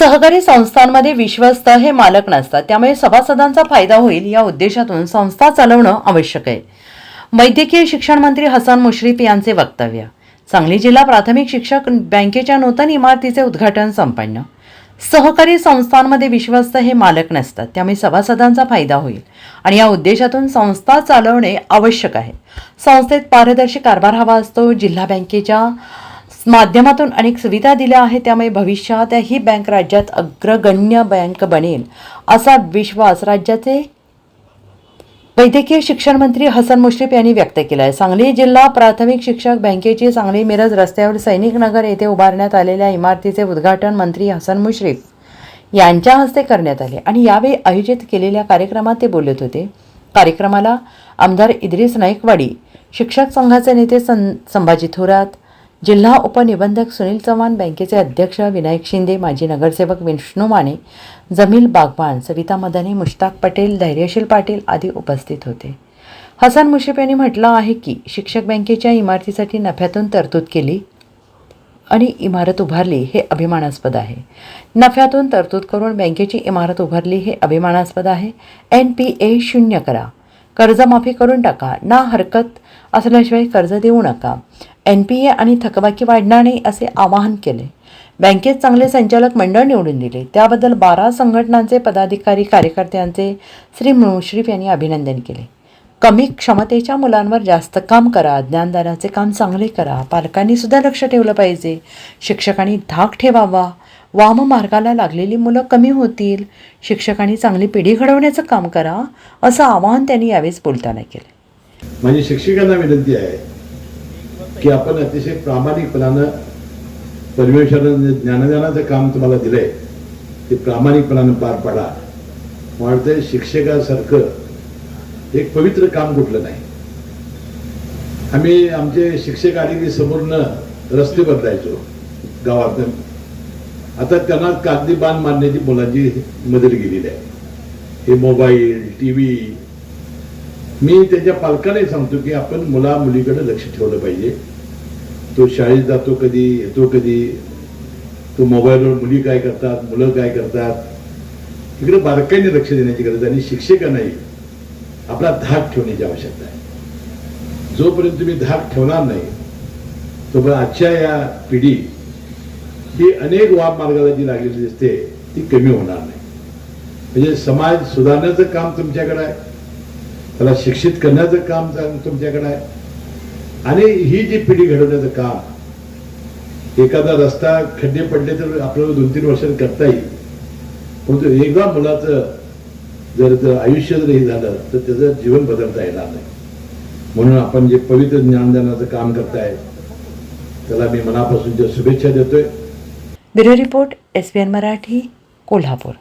सहकारी संस्थांमध्ये विश्वस्त हे मालक नसतात. त्यामुळे सभासदांचा फायदा होईल या उद्देशातून संस्था चालवणं आवश्यक आहे. वैद्यकीय शिक्षण मंत्री हसन मुश्रीफ यांचे वक्तव्य सांगली जिल्हा प्राथमिक शिक्षक बँकेच्या नूतन इमारतीचे उद्घाटन संपन्न. सहकारी संस्थांमध्ये विश्वस्त हे मालक नसतात त्यामुळे सभासदांचा फायदा होईल आणि या उद्देशातून संस्था चालवणे आवश्यक आहे. संस्थेत पारदर्शी कारभार हवा असतो जिल्हा बँकेच्या माध्यमातून अनेक सुविधा दिल्या आहेत त्यामुळे भविष्यात ही बँक राज्यात अग्रगण्य बँक बनेल असा विश्वास राज्याचे वैद्यकीय शिक्षण मंत्री हसन मुश्रीफ यांनी व्यक्त केला आहे सांगली जिल्हा प्राथमिक शिक्षक बँकेची सांगली मिरज रस्त्यावर सैनिक नगर येथे उभारण्यात आलेल्या इमारतीचे उद्घाटन मंत्री हसन मुश्रीफ यांच्या हस्ते करण्यात आले आणि यावेळी आयोजित केलेल्या कार्यक्रमात ते बोलत होते. कार्यक्रमाला आमदार इद्रिस नाईकवाडी शिक्षक संघाचे नेते सं संभाजी थोरात जिल्हा उपनिबंधक सुनील चव्हाण बँकेचे अध्यक्ष विनायक शिंदे माजी नगरसेवक विष्णू माने जमील बागवान सविता मदने मुश्ताक पटेल धैर्यशील पाटील आदी उपस्थित होते. हसन मुशीफ यांनी म्हटलं आहे की शिक्षक बँकेच्या इमारतीसाठी नफ्यातून तरतूद केली आणि इमारत उभारली हे अभिमानास्पद आहे. नफ्यातून तरतूद करून बँकेची इमारत उभारली हे अभिमानास्पद आहे. एन पी ए शून्य करा. कर्जमाफी करून टाका. ना हरकत असल्याशिवाय कर्ज देऊ नका. एन पी ए आणि थकबाकी वाढणार नाही असे आवाहन केले. बँकेत चांगले संचालक मंडळ निवडून दिले. त्याबद्दल बारा संघटनांचे पदाधिकारी कार्यकर्त्यांचे श्री मुश्रीफ यांनी अभिनंदन केले. कमी क्षमतेच्या मुलांवर जास्त काम करा ज्ञानदानाचे काम चांगले करा पालकांनी सुद्धा लक्ष ठेवलं पाहिजे शिक्षकांनी धाक ठेवावा वाम मार्गाला लागलेली मुलं कमी होतील शिक्षकांनी चांगली पिढी घडवण्याचं काम करा असं आवाहन त्यांनी यावेळेस बोलताना केलं. माझी शिक्षकांना विनंती आहे की आपण अतिशय प्रामाणिकपणानं परिवेशानं ज्ञानदानाचं काम तुम्हाला दिलंय ते प्रामाणिकपणानं पार पाडा. वाढतंय शिक्षकासारखं एक पवित्र काम कुठलं नाही. आम्ही आमचे शिक्षक आले की समोरनं रस्ते बदलायचो गावातून. आता त्यांना कागदी बाण मारण्याची मुलांची मदत गेलेली आहे. हे मोबाईल टी व्ही मी त्याच्या पालकांनाही सांगतो की आपण मुला मुलीकडे लक्ष ठेवलं पाहिजे. तो शाळेत जातो कधी येतो कधी. तो मोबाईलवर मुली काय करतात मुलं काय करतात. इकडे बारकाईने लक्ष देण्याची गरज आहे आणि शिक्षकांनाही आपला धाक ठेवण्याची आवश्यकता आहे. जोपर्यंत तुम्ही धाक ठेवणार नाही तोपर्यंत आजच्या या पिढी ही अनेक वाप मार्गाला जी लागलेली दिसते ती कमी होणार नाही. म्हणजे समाज सुधारण्याचं काम तुमच्याकडे आहे. त्याला शिक्षित करण्याचं काम तुमच्याकडे आहे. आणि ही जी पिढी घडवण्याचं काम एखादा रस्ता खड्डे पडले तर आपल्याला दोन तीन वर्षात करता येईल. परंतु एकदा मुलाचं जर जर आयुष्य जर हे झालं तर त्याचं जीवन बदलता येणार नाही. म्हणून आपण जे पवित्र ज्ञानदानाचं काम करताय त्याला मी मनापासूनच्या शुभेच्छा देतोय. Bureau report S Marathi Kolhapur.